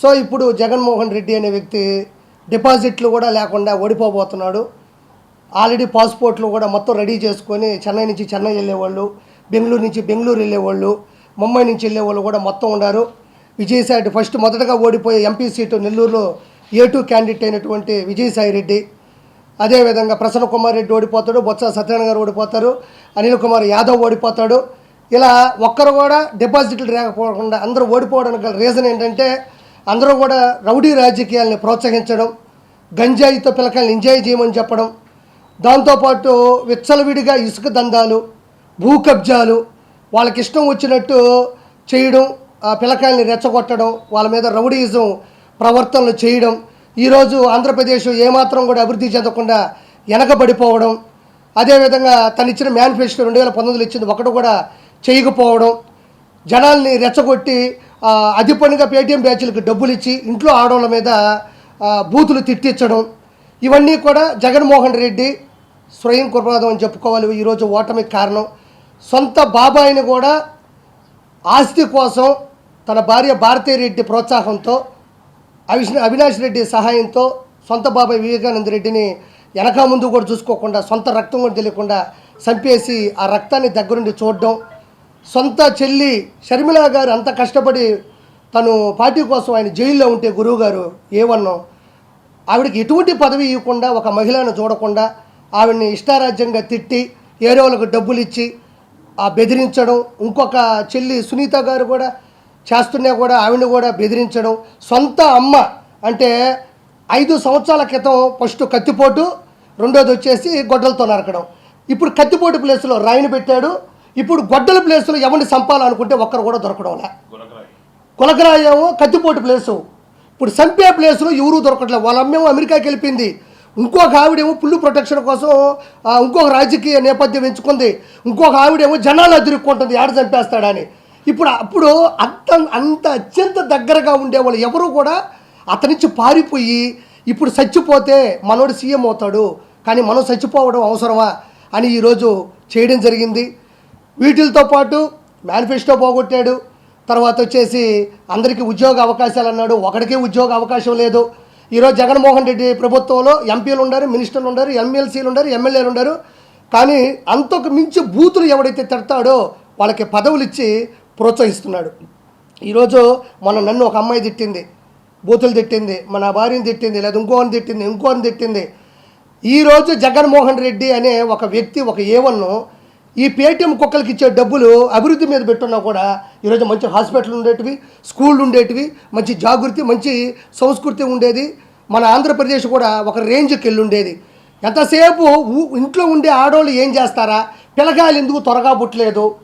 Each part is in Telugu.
సో ఇప్పుడు జగన్మోహన్ రెడ్డి అనే వ్యక్తి డిపాజిట్లు కూడా లేకుండా ఓడిపోబోతున్నాడు. ఆల్రెడీ పాస్పోర్ట్లు కూడా మొత్తం రెడీ చేసుకొని చెన్నై నుంచి చెన్నై వెళ్ళేవాళ్ళు బెంగళూరు నుంచి బెంగళూరు వెళ్ళేవాళ్ళు ముంబై నుంచి వెళ్ళేవాళ్ళు కూడా మొత్తం ఉన్నారు. విజయసాయి ఫస్ట్ మొదటగా ఓడిపోయే ఎంపీ సీటు నెల్లూరులో ఏ టూ క్యాండిడేట్ అయినటువంటి విజయసాయి రెడ్డి. అదేవిధంగా ప్రసన్న కుమార్ రెడ్డి ఓడిపోతాడు బొత్స సత్యనారాయణ గారు ఓడిపోతారు అనిల్ కుమార్ యాదవ్ ఓడిపోతాడు. ఇలా ఒక్కరు కూడా డిపాజిట్లు లేకపోకుండా అందరూ ఓడిపోవడానికి గల రీజన్ ఏంటంటే అందరూ కూడా రౌడీ రాజకీయాల్ని ప్రోత్సహించడం గంజాయితో పిల్లకాయలు ఎంజాయ్ చేయమని చెప్పడం దాంతోపాటు విచ్చలవిడిగా ఇసుక దందాలు భూ కబ్జాలు వాళ్ళకి ఇష్టం వచ్చినట్టు చేయడం ఆ పిల్లకాయల్ని రెచ్చగొట్టడం వాళ్ళ మీద రౌడీయిజం ప్రవర్తనలు చేయడం ఈరోజు ఆంధ్రప్రదేశ్ ఏమాత్రం కూడా అభివృద్ధి చెందకుండా వెనకబడిపోవడం అదేవిధంగా తను ఇచ్చిన మేనిఫెస్టో రెండు వేల పంతొమ్మిదిలో ఇచ్చింది ఒకటి కూడా చేయకపోవడం జనాల్ని రెచ్చగొట్టి అది పనిగా పేటీఎం బ్యాచ్లకు డబ్బులు ఇచ్చి ఇంట్లో ఆడవాళ్ళ మీద బూతులు తిట్టించడం ఇవన్నీ కూడా జగన్మోహన్ రెడ్డి స్వయం కృపణాదం అని చెప్పుకోవాలి. ఈరోజు ఓటమికి కారణం. సొంత బాబాయిని కూడా ఆస్తి కోసం తన భార్య భారతీ రెడ్డి ప్రోత్సాహంతో అవిష్ అవినాష్ రెడ్డి సహాయంతో సొంత బాబాయ్ వివేకానంద రెడ్డిని వెనక ముందు కూడా చూసుకోకుండా సొంత రక్తం కూడా తెలియకుండా చంపేసి ఆ రక్తాన్ని దగ్గరుండి చూడడం సొంత చెల్లి షర్మిల గారు అంత కష్టపడి తను పార్టీ కోసం ఆయన జైల్లో ఉంటే గురువు గారు ఆవిడకి ఎటువంటి పదవి ఇవ్వకుండా ఒక మహిళను చూడకుండా ఆవిడని ఇష్టారాజ్యంగా తిట్టి ఏరోలకు డబ్బులు ఇచ్చి ఆ బెదిరించడం ఇంకొక చెల్లి సునీత గారు కూడా చేస్తున్నా కూడా ఆవిడని కూడా బెదిరించడం సొంత అమ్మ అంటే ఐదు సంవత్సరాల క్రితం ఫస్ట్ కత్తిపోటు రెండోది వచ్చేసి గొడ్డలతో నరకడం. ఇప్పుడు కత్తిపోటు ప్లేస్లో రాయిని పెట్టాడు. ఇప్పుడు గొడ్డల ప్లేస్లో ఎవరిని చంపాలనుకుంటే ఒక్కరు కూడా దొరకడంలే. కులకరాయేమో కత్తిపోటు ప్లేసు. ఇప్పుడు సంపే ప్లేసులో ఎవరూ దొరకట్లేదు వాళ్ళ అమ్మేమో అమెరికాకి వెళ్ళిపోయింది. ఇంకొక ఆవిడేమో పుల్లు ప్రొటెక్షన్ కోసం ఇంకొక రాజకీయ నేపథ్యం ఎంచుకుంది. ఇంకొక ఆవిడేమో జనాలు అదిరుక్కుంటుంది. ఆడ చంపేస్తాడని. ఇప్పుడు అప్పుడు అంత అంత అత్యంత దగ్గరగా ఉండేవాళ్ళు ఎవరు కూడా అతని నుంచి పారిపోయి ఇప్పుడు చచ్చిపోతే మనోడు సీఎం అవుతాడు. కానీ మనం చచ్చిపోవడం అవసరమా అని ఈరోజు చేయడం జరిగింది. వీటితో పాటు మేనిఫెస్టో పోగొట్టాడు. తర్వాత వచ్చేసి అందరికీ ఉద్యోగ అవకాశాలు అన్నాడు. ఒకడికే ఉద్యోగ అవకాశం లేదు. ఈరోజు జగన్మోహన్ రెడ్డి ప్రభుత్వంలో ఎంపీలు ఉన్నారు మినిస్టర్లు ఉన్నారు ఎమ్మెల్సీలు ఉన్నారు ఎమ్మెల్యేలు ఉన్నారు కానీ అంతకు మించి బూతులు ఎవడైతే తిడతాడో వాళ్ళకి పదవులు ఇచ్చి ప్రోత్సహిస్తున్నాడు. ఈరోజు మన నన్ను ఒక అమ్మాయి తిట్టింది. బూతులు తిట్టింది. మన భార్యని తిట్టింది. లేదా ఇంకోని తిట్టింది. ఇంకోని తిట్టింది. ఈరోజు జగన్మోహన్ రెడ్డి అనే ఒక వ్యక్తి ఒక ఏవన్ను ఈ పేటీఎం కుక్కలకి ఇచ్చే డబ్బులు అభివృద్ధి మీద పెట్టున్నా కూడా ఈరోజు మంచి హాస్పిటల్ ఉండేటివి స్కూళ్ళు ఉండేటివి మంచి జాగృతి మంచి సంస్కృతి ఉండేది. మన ఆంధ్రప్రదేశ్ కూడా ఒక రేంజ్కి వెళ్ళి ఉండేది. ఎంతసేపు ఊ- ఇంట్లో ఉండే ఆడవాళ్ళు ఏం చేస్తారా? పిల్లకాయలు ఎందుకు త్వరగా పుట్టలేదు?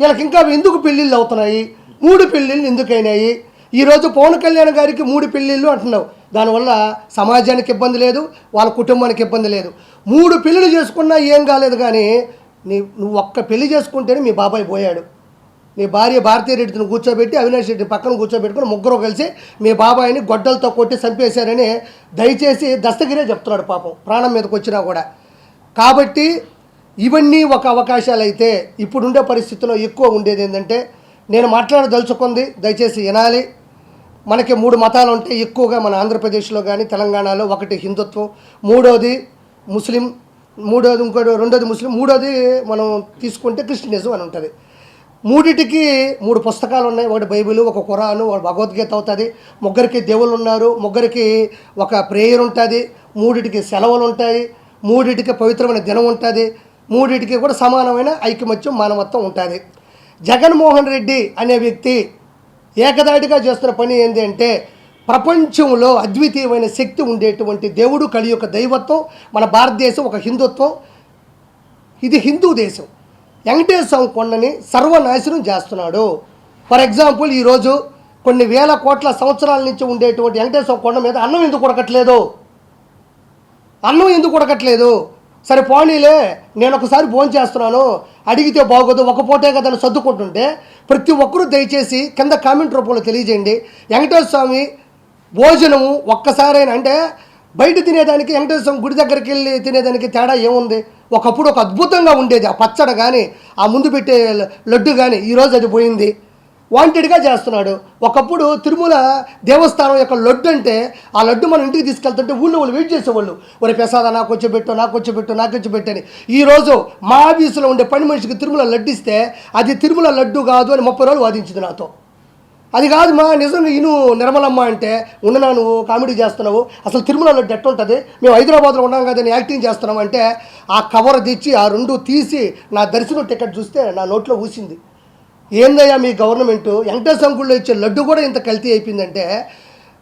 వీళ్ళకి ఇంకా ఎందుకు పెళ్ళిళ్ళు అవుతున్నాయి? మూడు పెళ్ళిళ్ళు ఎందుకైనాయి ఈరోజు పవన్ కళ్యాణ్ గారికి మూడు పెళ్ళిళ్ళు అంటున్నావు. దానివల్ల సమాజానికి ఇబ్బంది లేదు వాళ్ళ కుటుంబానికి ఇబ్బంది లేదు. మూడు పెళ్ళిళ్ళు చేసుకున్నా ఏం కాలేదు కానీ నీ నువ్వు ఒక్క పెళ్ళి చేసుకుంటేనే మీ బాబాయ్ పోయాడు. నీ భార్య భారతీయ రెడ్డిని కూర్చోబెట్టి అవినాష్ రెడ్డి పక్కన కూర్చోబెట్టుకుని ముగ్గురు కలిసి మీ బాబాయిని గొడ్డలతో కొట్టి చంపేశారని దయచేసి దస్తగిరే చెప్తున్నాడు పాపం ప్రాణం మీదకి వచ్చినా కూడా. కాబట్టి ఇవన్నీ ఒక అవకాశాలు అయితే ఇప్పుడుండే పరిస్థితుల్లో ఎక్కువ ఉండేది ఏంటంటే నేను మాట్లాడదలుచుకుంది దయచేసి వినాలి. మనకి మూడు మతాలు ఉంటాయి ఎక్కువగా మన ఆంధ్రప్రదేశ్లో కానీ తెలంగాణలో ఒకటి హిందుత్వం మూడోది ముస్లిం మూడోది ఇంకోటి రెండోది ముస్లిం మూడోది మనం తీసుకుంటే క్రిస్టియనిజం అని ఉంటుంది. మూడిటికి మూడు పుస్తకాలు ఉన్నాయి. ఒకటి బైబిల్ ఒక ఖురాను ఒక భగవద్గీత అవుతుంది. ముగ్గురికి దేవుళ్ళు ఉన్నారు. ముగ్గురికి ఒక ప్రేయర్ ఉంటుంది. మూడిటికి సెలవులు ఉంటాయి. మూడిటికి పవిత్రమైన దినం ఉంటుంది. మూడిటికి కూడా సమానమైన ఐకమత్యం మానవత్వం ఉంటుంది. జగన్మోహన్ రెడ్డి అనే వ్యక్తి ఏకదాటిగా చేస్తున్న పని ఏంటి అంటే ప్రపంచంలో అద్వితీయమైన శక్తి ఉండేటువంటి దేవుడు కలి యొక్క దైవత్వం మన భారతదేశం ఒక హిందుత్వం. ఇది హిందూ దేశం. వెంకటేశ్వర స్వామి కొండని సర్వనాశనం చేస్తున్నాడు. ఫర్ ఎగ్జాంపుల్ ఈరోజు కొన్ని వేల కోట్ల సంవత్సరాల నుంచి ఉండేటువంటి వెంకటేశ్వర కొండ మీద అన్నం ఎందుకు కొడకట్లేదు అన్నం ఎందుకు కొడకట్లేదు సరే పోనీలే నేను ఒకసారి ఫోన్ చేస్తున్నాను. అడిగితే బాగోదు ఒక పూటే కదా సర్దుకుంటుంటే ప్రతి ఒక్కరూ దయచేసి కింద కామెంట్ రూపంలో తెలియజేయండి. వెంకటేశ్వర స్వామి భోజనము ఒక్కసారైనా అంటే బయట తినేదానికి వెంకటేశ్వర గుడి దగ్గరికి వెళ్ళి తినేదానికి తేడా ఏముంది? ఒకప్పుడు ఒక అద్భుతంగా ఉండేది. ఆ పచ్చడి కానీ ఆ ముందు పెట్టే లడ్డు కానీ ఈరోజు అది పోయింది. వాంటెడ్గా చేస్తున్నాడు. ఒకప్పుడు తిరుమల దేవస్థానం యొక్క లడ్డు అంటే ఆ లడ్డు మనం ఇంటికి తీసుకెళ్తుంటే ఊళ్ళో వాళ్ళు వెయిట్ చేసేవాళ్ళు. ఒరే ప్రసాద నాకు వచ్చి పెట్టు నాకు వచ్చి పెట్టు నాకు వచ్చి పెట్టు ఈరోజు మా ఆఫీసులో ఉండే పని మనిషికి తిరుమల లడ్డు ఇస్తే అది తిరుమల లడ్డు కాదు అని ముప్పై రోజులు వాదించింది నాతో. అది కాదు మా నిజంగా ఇను నిర్మలమ్మ అంటే ఉండనా నువ్వు కామెడీ చేస్తున్నావు? అసలు తిరుమలలో డెట్ ఉంటుంది? మేము హైదరాబాద్లో ఉన్నాం కదా యాక్టింగ్ చేస్తున్నాం అంటే ఆ కవర్ తెచ్చి ఆ రెండు తీసి నా దర్శనం టికెట్ చూస్తే నా నోట్లో ఊసింది. ఏందయ్యా మీ గవర్నమెంట్? వెంకటేశ్వర ఇచ్చే లడ్డు కూడా ఇంత కల్తీ అయిపోయిందంటే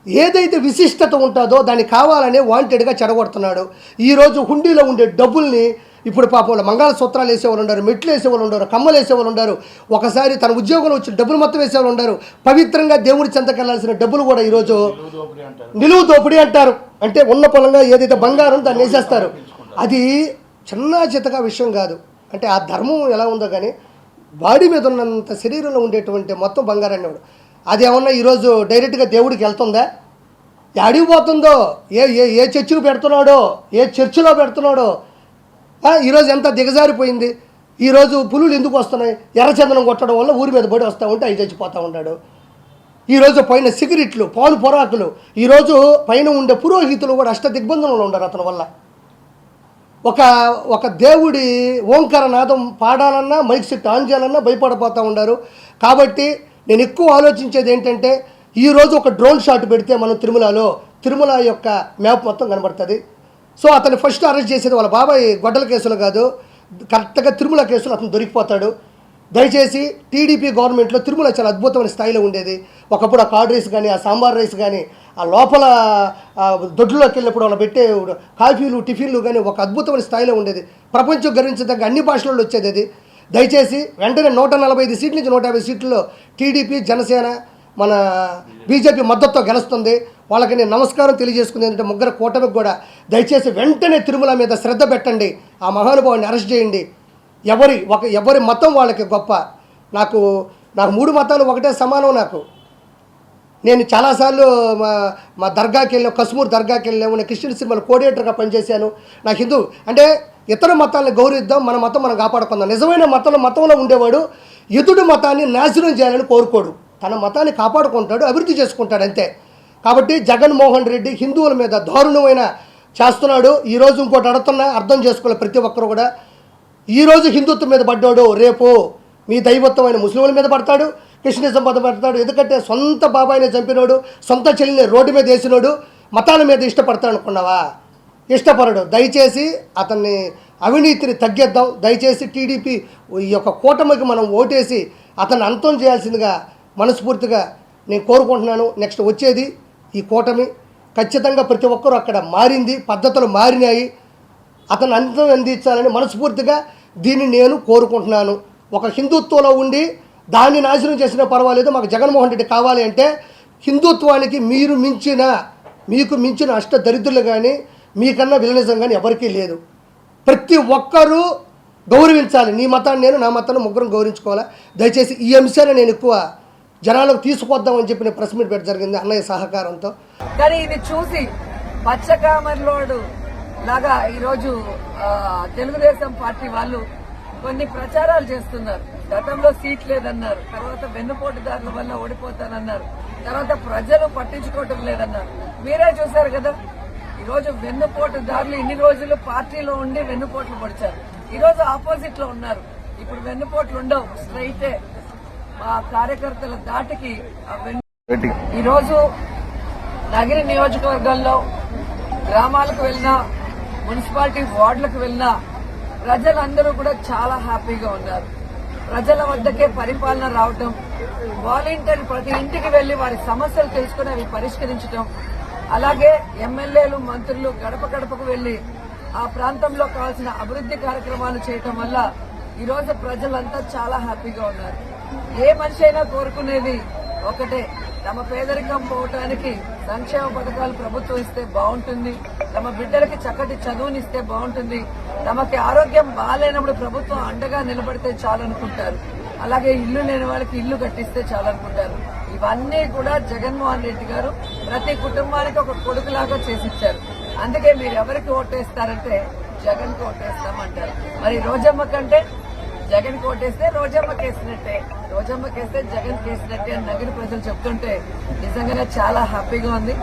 ఏదైతే విశిష్టత ఉంటుందో దాన్ని కావాలని వాంటెడ్గా చెడగొడుతున్నాడు. ఈరోజు హుండీలో ఉండే డబ్బుల్ని ఇప్పుడు పాపం మంగళసూత్రాలు వేసేవాళ్ళు ఉన్నారు మెట్లు వేసేవాళ్ళు ఉన్నారు కమ్మలు వేసేవాళ్ళు ఉన్నారు ఒకసారి తన ఉద్యోగంలో వచ్చిన డబ్బులు మొత్తం వేసేవాళ్ళు ఉన్నారు పవిత్రంగా దేవుడి చెంతకెళ్ళాల్సిన డబ్బులు కూడా ఈరోజు నిలువు దోపిడీ అంటారు. అంటే ఉన్న పొలంగా ఏదైతే బంగారం దాన్ని వేసేస్తారు. అది చిన్న చితక విషయం కాదు. అంటే ఆ ధర్మం ఎలా ఉందో కానీ బాడీ మీద ఉన్నంత శరీరంలో ఉండేటువంటి మొత్తం బంగారాన్ని వాడు. అది ఏమన్నా ఈరోజు డైరెక్ట్గా దేవుడికి వెళ్తుందా? ఏ పోతుందో? ఏ ఏ ఏ చర్చిలో పెడుతున్నాడో? ఏ చర్చిలో పెడుతున్నాడో? ఈరోజు ఎంత దిగజారిపోయింది? ఈరోజు పులులు ఎందుకు వస్తున్నాయి? ఎర్రచందనం కొట్టడం వల్ల ఊరి మీద పడి వస్తూ ఉంటే అవి చచ్చిపోతూ ఉంటాడు ఈరోజు పైన సిగరెట్లు పాలు పొరాకులు ఈరోజు పైన ఉండే పురోహితులు కూడా అష్ట దిగ్బంధనంలో ఉండరు అతని వల్ల. ఒక ఒక దేవుడి ఓంకారనాదం పాడాలన్నా మైక్ సెట్ ఆన్ చేయాలన్నా భయపడిపోతూ ఉన్నారు. కాబట్టి నేను ఎక్కువ ఆలోచించేది ఏంటంటే ఈరోజు ఒక డ్రోన్ షాట్ పెడితే మనం తిరుమలలో తిరుమల యొక్క మ్యాప్ మొత్తం కనబడుతుంది. సో అతను ఫస్ట్ అరెస్ట్ చేసేది వాళ్ళ బాబాయ్ గొడ్డల కేసులు కాదు కరెక్ట్గా తిరుమల కేసులు అతను దొరికిపోతాడు. దయచేసి టీడీపీ గవర్నమెంట్లో తిరుమల చాలా అద్భుతమైన స్థాయిలో ఉండేది. ఒకప్పుడు ఆ కార్డ్ రైస్ కానీ ఆ సాంబార్ రైస్ కానీ ఆ లోపల దొడ్లోకి వెళ్ళినప్పుడు వాళ్ళు పెట్టే కాఫీలు టిఫిన్లు కానీ ఒక అద్భుతమైన స్థాయిలో ఉండేది. ప్రపంచం గర్వించదగ్గ అన్ని భాషలలో వచ్చేది అది. దయచేసి వెంటనే నూట నలభై ఐదు సీట్ల నుంచి నూట యాభై సీట్లలో టీడీపీ జనసేన మన బీజేపీ మద్దతుతో గెలుస్తుంది. వాళ్ళకి నేను నమస్కారం తెలియజేసుకుంది ఏంటంటే ముగ్గురు కూటమికి కూడా దయచేసి వెంటనే తిరుమల మీద శ్రద్ధ పెట్టండి. ఆ మహానుభావుని అరెస్ట్ చేయండి. ఎవరి ఒక ఎవరి మతం వాళ్ళకి గొప్ప. నాకు నాకు మూడు మతాలు ఒకటే సమానం నాకు. నేను చాలాసార్లు మా మా దర్గాకి వెళ్ళాము కశ్మూర్ దర్గాకి వెళ్ళాము నేను క్రిస్టియన్ సినిమాలో కోఆర్డినేటర్గా పనిచేశాను. నాకు హిందూ అంటే ఇతర మతాలను గౌరవిద్దాం మన మతం మనం కాపాడుకుందాం. నిజమైన మతంలో మతంలో ఉండేవాడు ఎదుటి మతాన్ని నాశనం చేయాలని కోరుకోడు. తన మతాన్ని కాపాడుకుంటాడు అభివృద్ధి చేసుకుంటాడు అంతే. కాబట్టి జగన్మోహన్ రెడ్డి హిందువుల మీద దారుణమైన చేస్తున్నాడు. ఈరోజు ఇంకోటి అడుగుతున్నా అర్థం చేసుకోవాలి ప్రతి ఒక్కరు కూడా. ఈరోజు హిందుత్వం మీద పడ్డాడు రేపు మీ దైవత్వమైన ముస్లింల మీద పడతాడు క్రిస్టియనిజం మీద పడతాడు. ఎందుకంటే సొంత బాబాయిని చంపినోడు సొంత చెల్లిని రోడ్డు మీద వేసినోడు మతాల మీద ఇష్టపడతాడు అనుకున్నావా? ఇష్టపడడు. దయచేసి అతన్ని అవినీతిని తగ్గిద్దాం. దయచేసి టీడీపీ ఈ యొక్క కూటమికి మనం ఓటేసి అతన్ని అంతం చేయాల్సిందిగా మనస్ఫూర్తిగా నేను కోరుకుంటున్నాను. నెక్స్ట్ వచ్చేది ఈ కూటమి. ఖచ్చితంగా ప్రతి ఒక్కరూ అక్కడ మారింది పద్ధతులు మారినాయి. అతను అంతం అందించాలని మనస్ఫూర్తిగా దీన్ని నేను కోరుకుంటున్నాను. ఒక హిందుత్వంలో ఉండి దాన్ని నాశనం చేసినా పర్వాలేదు మాకు జగన్మోహన్ రెడ్డి కావాలి అంటే హిందుత్వానికి మీరు మించిన మీకు మించిన అష్ట దరిద్రులు కానీ మీకన్నా విలనిజం కానీ ఎవరికీ లేదు. ప్రతి ఒక్కరూ గౌరవించాలి. నీ మతాన్ని నేను నా మతాన్ని ముగ్గురం గౌరవించుకోవాలా? దయచేసి ఈ అంశాన్ని నేను ఎక్కువ జనాలకు తీసుకొద్దామని చెప్పి నేను ప్రెస్ మీట్ పెట్టి జరిగింది అన్నయ్య సహకారంతో. కానీ ఇది చూసి పచ్చకామర్లోడు లాగా ఈరోజు తెలుగుదేశం పార్టీ వాళ్ళు కొన్ని ప్రచారాలు చేస్తున్నారు. గతంలో సీట్ లేదన్నారు. తర్వాత వెన్నుపోటుదారుల వల్ల ఓడిపోతానన్నారు. తర్వాత ప్రజలు పట్టించుకోవటం లేదన్నారు. మీరే చూశారు కదా ఈరోజు వెన్నుపోటుదారులు ఇన్ని రోజులు పార్టీలో ఉండి వెన్నుపోట్లు పొడిచారు. ఈరోజు ఆపోజిట్లో ఉన్నారు. ఇప్పుడు వెన్నుపోట్లు ఉండవు స్ట్రైటే. మా కార్యకర్తల దాటికి ఈరోజు నగిరి నియోజకవర్గంలో గ్రామాలకు వెళ్ళినా మున్సిపాలిటీ వార్డులకు వెళ్ళినా ప్రజలందరూ కూడా చాలా హ్యాపీగా ఉన్నారు. ప్రజల వద్దకే పరిపాలన రావటం వాలంటీర్ ప్రతి ఇంటికి వెళ్ళి వారి సమస్యలు తెలుసుకుని అవి పరిష్కరించడం అలాగే ఎమ్మెల్యేలు మంత్రులు గడప గడపకు వెళ్ళి ఆ ప్రాంతంలో కావాల్సిన అభివృద్ధి కార్యక్రమాలు చేయటం వల్ల ఈ రోజు ప్రజలంతా చాలా హ్యాపీగా ఉన్నారు. ఏ మనిషి అయినా కోరుకునేది ఒకటే. తమ పేదరికం పోవటానికి సంక్షేమ పథకాలు ప్రభుత్వం ఇస్తే బాగుంటుంది. తమ బిడ్డలకి చక్కటి చదువునిస్తే బాగుంటుంది. తమకి ఆరోగ్యం బాగాలేనప్పుడు ప్రభుత్వం అండగా నిలబడితే చాలనుకుంటారు. అలాగే ఇల్లు లేని వాళ్ళకి ఇల్లు కట్టిస్తే చాలనుకుంటారు. ఇవన్నీ కూడా జగన్మోహన్ రెడ్డి గారు ప్రతి కుటుంబానికి ఒక కొడుకులాగా చేసిచ్చారు. అందుకే మీరు ఎవరికి ఓటేస్తారంటే జగన్కు ఓటేస్తామంటారు. మరి రోజమ్మ కంటే జగన్ కోటేస్తే రోజమ్మ కేసినట్టే. రోజమ్మ కేస్తే జగన్ కేసినట్టే అని నగర ప్రజలు చెప్తుంటే నిజంగానే చాలా హ్యాపీగా ఉంది.